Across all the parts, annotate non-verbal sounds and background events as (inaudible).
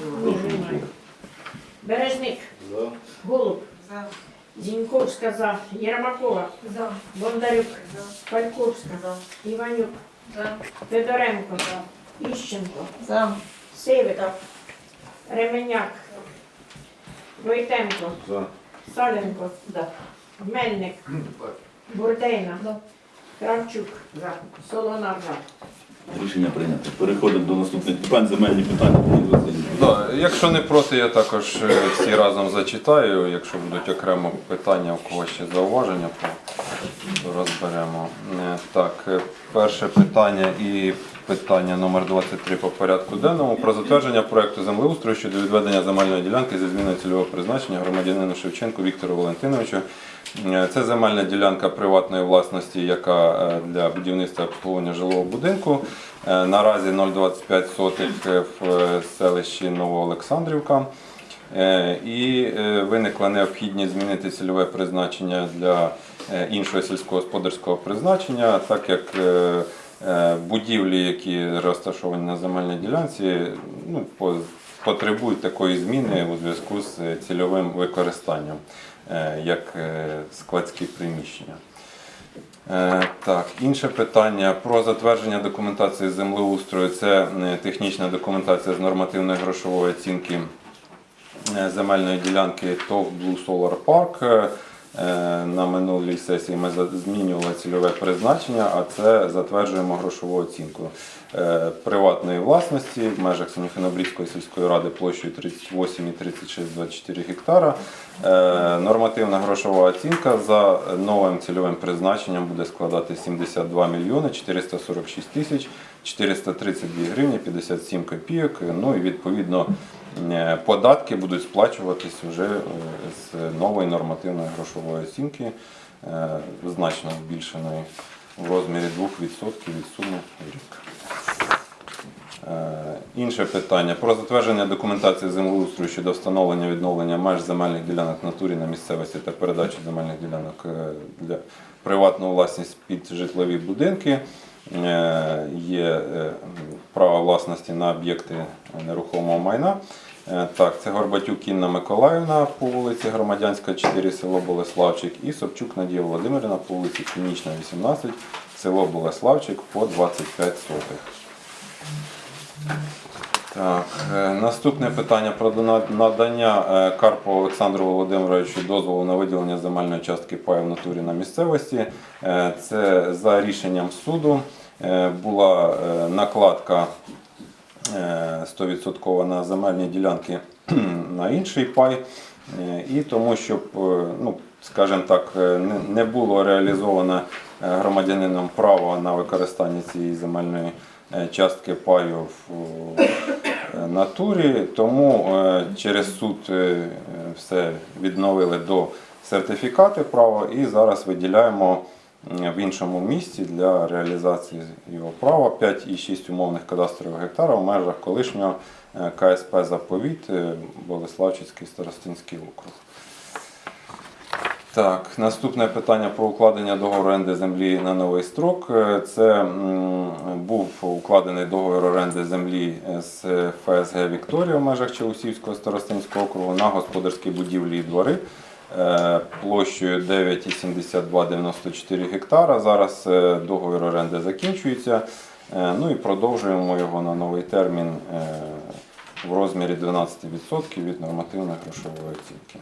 Немає. Бережник. За. Голуб. За. Зіньковська за. Єрмакова. За. Бондарюк. За. Фальковська. За. Іванюк. За. Федоренко. Іщенко. За. Сивик. Ременяк. Войтенко. За. Саленко. Мельник. Бурдейна. За. Кравчук. Солонар. за. Рішення прийнято. Переходимо до наступних питань. Земельні питання. Якщо не проти, я також е, всі разом зачитаю. Якщо будуть окремо питання, у когось ще зауваження, то розберемо. Е, Так, е, перше питання і питання номер 23 по порядку денному про затвердження проекту землеустрою щодо відведення земельної ділянки зі зміною цільового призначення громадянину Шевченку Віктору Валентиновичу. Е, Це земельна ділянка приватної власності, яка для будівництва обслуговування жилого будинку. Наразі 0,25 сотих в селищі Новоолександрівка. Е, І е, виникла необхідність змінити цільове призначення для е, іншого сільськогосподарського призначення, так як будівлі, які розташовані на земельній ділянці, ну, потребують такої зміни у зв'язку з цільовим використанням, як складські приміщення. Так, інше питання про затвердження документації землеустрою. Це технічна документація з нормативної грошової оцінки земельної ділянки ТОВ Blue Solar Park. Е, На минулій сесії ми змінювали цільове призначення, а це затверджуємо грошову оцінку е, приватної власності в межах Сініфінобрійської сільської ради площею 38,3624 гектара. Е, Нормативна грошова оцінка за новим цільовим призначенням буде складати 72 мільйони 446 тисяч 432 гривні 57 копійок. Ну і відповідно е, податки будуть сплачуватись вже е, з нової нормативної грошової оцінки, е, значно збільшеної в розмірі 2% від суми в рік. Е, Інше питання про затвердження документації землеустрою щодо встановлення відновлення меж земельних ділянок натурі на місцевості та передачі земельних ділянок е, для приватну власність під житлові будинки. Е, Є е, право власності на об'єкти нерухомого майна. Е, Так, це Горбатюк Інна Миколаївна по вулиці Громадянська, 4, село Болеславчик, і Собчук Надія Володимирівна по вулиці Клінічна, 18, село Болеславчик по 25 сотих. Так, е, наступне питання про надання е, Карпу Олександру Володимировичу дозволу на виділення земельної частки паю в натурі на місцевості. Це за рішенням суду була накладка 100% на земельні ділянки (clears throat) на інший пай. Е, І тому, щоб, е, ну, скажімо так, е, не- було реалізовано е, громадянином право на використання цієї земельної е, частки паю в е, натурі, тому е, через суд е, е, все відновили до сертифікати права і зараз виділяємо в іншому місці для реалізації його права 5,6 умовних кадастрових гектара в межах колишнього е, КСП Заповіт е, Болеславчицький старостинський округ. Так, наступне питання про укладення договору оренди землі на новий строк. Е, Це був укладений договір оренди землі з ФСГ Вікторія в межах Чаусівського старостинського округу на господарські будівлі і двори площею 9,7294 гектара. Зараз е, договір оренди закінчується. Е, Ну і продовжуємо його на новий термін е, в розмірі 12% від нормативної грошової оцінки.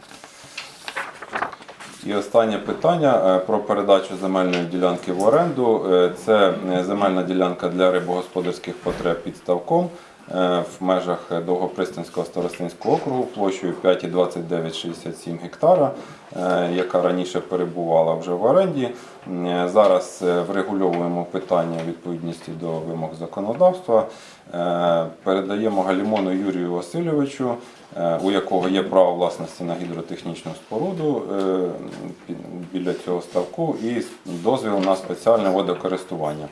І останнє питання е, про передачу земельної ділянки в оренду. Е, Це е, земельна ділянка для рибогосподарських потреб під ставком е, в межах Довгопристинського старостинського округу площею 5,2967 гектара, е, яка раніше перебувала вже в оренді. Е, Зараз е, врегульовуємо питання відповідності до вимог законодавства. Е, Передаємо Галімону Юрію Васильовичу, е, у якого є право власності на гідротехнічну споруду е, біля цього ставку і дозвіл на спеціальне водокористування е,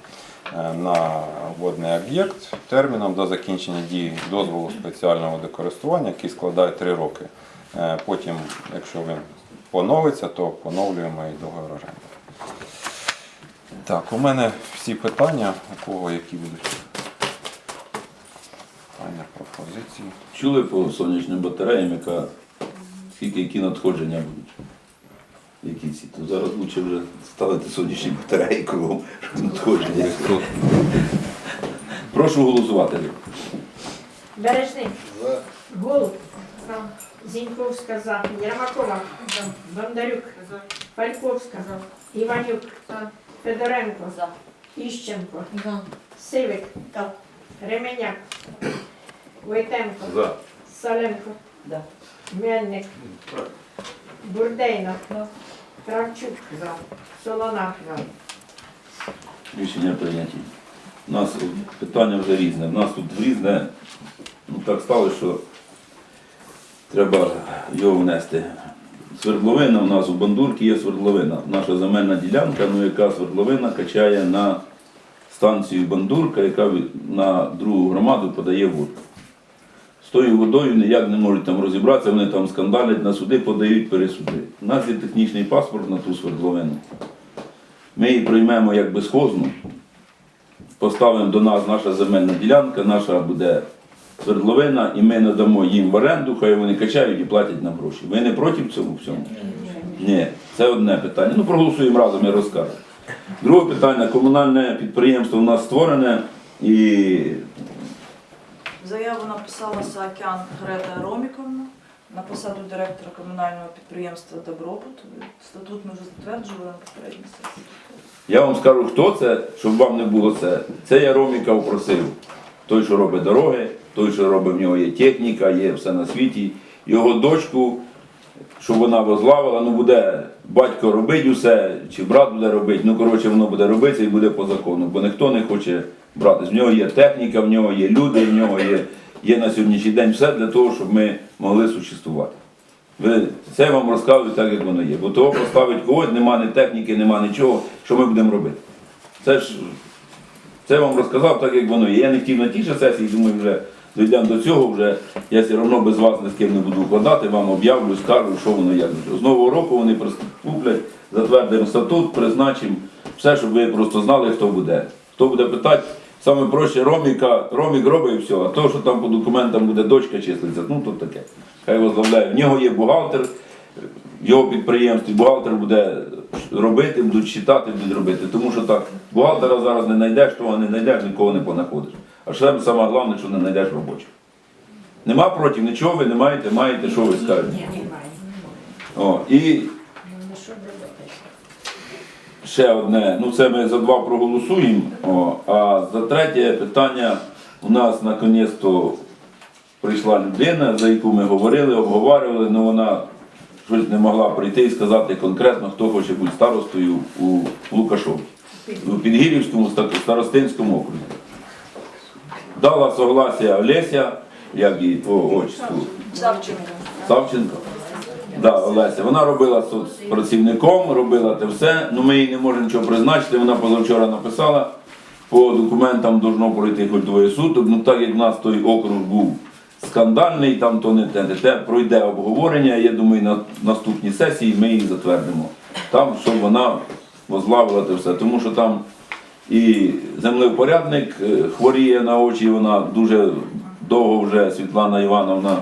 на водний об'єкт терміном до закінчення дії дозволу спеціального водокористування, який складає 3 роки. Е, Потім, якщо він поновиться, то поновлюємо і договір оренди. Так, у мене всі питання, у кого які будуть. Питання, пропозиції. Чули по сонячним батареям, яка скільки які надходження будуть? Які ці? То зараз лучше вже ставити сонячні батареї кругом, щоб надходження. Тут Прошу голосувати. Бережник. Голуб. Зіньковська за. Єрмакова. Бондарюк. Фальковська. Іванюк. Федоренко. Іщенко. Сивик. Ременяк. Войтенко. Саленко. Мельник. Бурдейна. Кравчук. Солонар. Рішення прийняті. У нас питання вже різне. У нас тут різне, ну так сталося, що треба його внести. Свердловина у нас у Бандурці є свердловина. Наша земельна ділянка, ну яка свердловина качає на станцію Бандурка, яка на другу громаду подає воду. Тою водою ніяк не можуть там розібратися, вони там скандалять, на суди подають пересуди. У нас є технічний паспорт на ту свердловину. Ми її приймемо як безхозну, поставимо до нас наша земельна ділянка, наша буде свердловина, і ми надамо їм в оренду, хай вони качають і платять нам гроші. Ви не проти цього всьому? Ні, це одне питання. Ну, проголосуємо разом, я розкажу. Друге питання. Комунальне підприємство у нас створене і Заяву написала Саакян Грета Роміковна на посаду директора комунального підприємства Добробут. Статут ми вже затверджували на попередній сесії. я вам скажу, хто це, щоб вам не було це. Це я Роміка просив. Той, що робить дороги, той, що робить в нього є техніка, є все на світі. Його дочку, щоб вона возглавила, ну буде батько робити усе, чи брат буде робити. Ну, коротше, воно буде робитися і буде по закону, бо ніхто не хоче братись. В нього є техніка, в нього є люди, в нього є, є на сьогоднішній день все для того, щоб ми могли существувати. Ви це вам розказую так, як воно є. Бо того поставить когось, нема ні техніки, нема нічого, що ми будемо робити. Це ж це вам розказав так, як воно є. Я не хотів на тій же сесії, думаю, вже дійдемо до цього, вже я все одно без вас ні з ким не буду вкладати, вам об'явлю, скажу, що воно як. З нового року вони приступлять, затвердимо статут, призначимо все, щоб ви просто знали, хто буде. Хто буде питати, саме проще Роміка, Ромік робить все, а то, що там по документам буде дочка числиться, ну то таке. Хай возглавляє. В нього є бухгалтер, його підприємстві бухгалтер буде робити, будуть читати, будуть робити. Тому що так, бухгалтера зараз не знайдеш, того не знайдеш, нікого не понаходиш. А ще саме головне, що не знайдеш робочих. Нема проти нічого, ви не маєте, маєте, що ви скажете. Ні, немає. О, і Ну, ще одне, ну це ми за два проголосуємо, о, а за третє питання у нас наконець-то прийшла людина, за яку ми говорили, обговорювали, але вона щось не могла прийти і сказати конкретно, хто хоче бути старостою у Лукашові, у Підгірівському старостинському окрузі. Дала согласія Олеся, як її по отчеству, Савченко. Савченко. Да, Олеся. Вона робила з працівником, робила те все, але ми їй не можемо нічого призначити. Вона позавчора написала, по документам должно пройти хоч двоє суток. Ну так як в нас той округ був скандальний, там то не те, не те, пройде обговорення. Я думаю, на наступній сесії ми її затвердимо. Там, щоб вона возглавила те все. Тому що там і землевпорядник е, хворіє на очі, вона дуже довго вже Світлана Івановна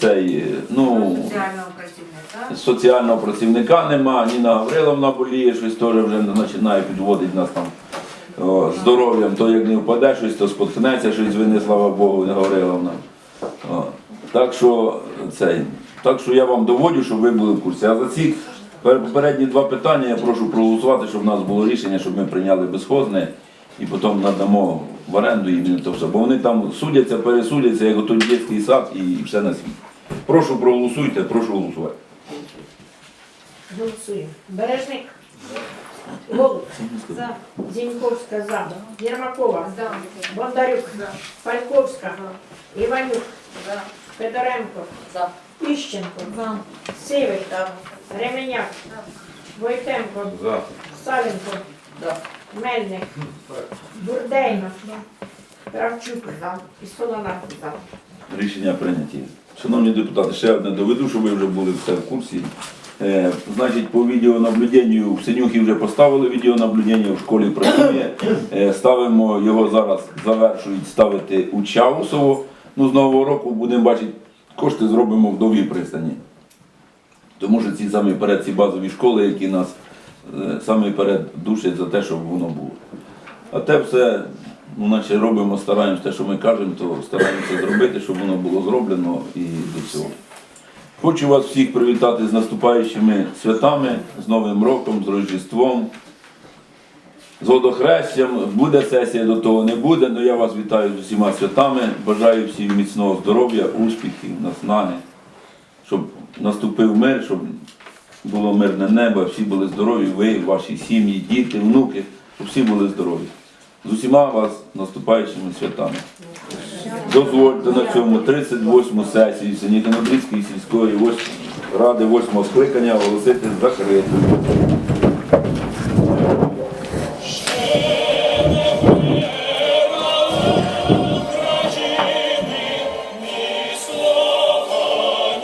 цей, е, ну, соціального працівника. соціального працівника нема, Ніна Гавриловна боліє, щось теж вже починає підводити нас там о, здоров'ям, то як не впаде щось, то споткнеться, щось вини, слава Богу, Ніна Гавриловна. О, Так що цей, так що я вам доводю, щоб ви були в курсі. А за ці попередні два питання я прошу проголосувати, щоб в нас було рішення, щоб ми прийняли безхозне і потім надамо в оренду їм то все. Бо вони там судяться, пересудяться, як отой дитячий сад і все на світі. Прошу проголосуйте, прошу голосувати. Голосуємо. Бережник. Голуб. Зіньковська за. Єрмакова. Бондарюк. Фальковська. Іванюк. За. Федоренко. За. Іщенко. за Сивик. Ременяк. Войтенко. Саленко. Да. Мельник. Бурдейна. Кравчук. І Солонар. Рішення прийняті. Шановні депутати, ще одне доведу, щоб ви вже були все в курсі. Е, Значить, по відеонаблюденню в Синюхі вже поставили відеонаблюдення, в школі працює. Е, Ставимо його зараз, завершують ставити у Чаусово. Ну, з нового року будемо бачити, кошти зробимо в новій пристані. Тому що ці самі перед ці базові школи, які нас е, саме перед душать за те, щоб воно було. А те все, ну, наче робимо, стараємося те, що ми кажемо, то стараємося зробити, щоб воно було зроблено і до цього. Хочу вас всіх привітати з наступаючими святами, з Новим роком, з Рождеством, з водохрещем. Буде сесія, до того не буде, але я вас вітаю з усіма святами. Бажаю всім міцного здоров'я, успіхів, наснаги, наступив мир, щоб було мирне небо, всі були здорові, ви, ваші сім'ї, діти, внуки, щоб всі були здорові. З усіма вас наступаючими святами. Дозвольте на цьому 38-му сесію Синіконобрідської сільської ради 8 скликання оголосити закритою.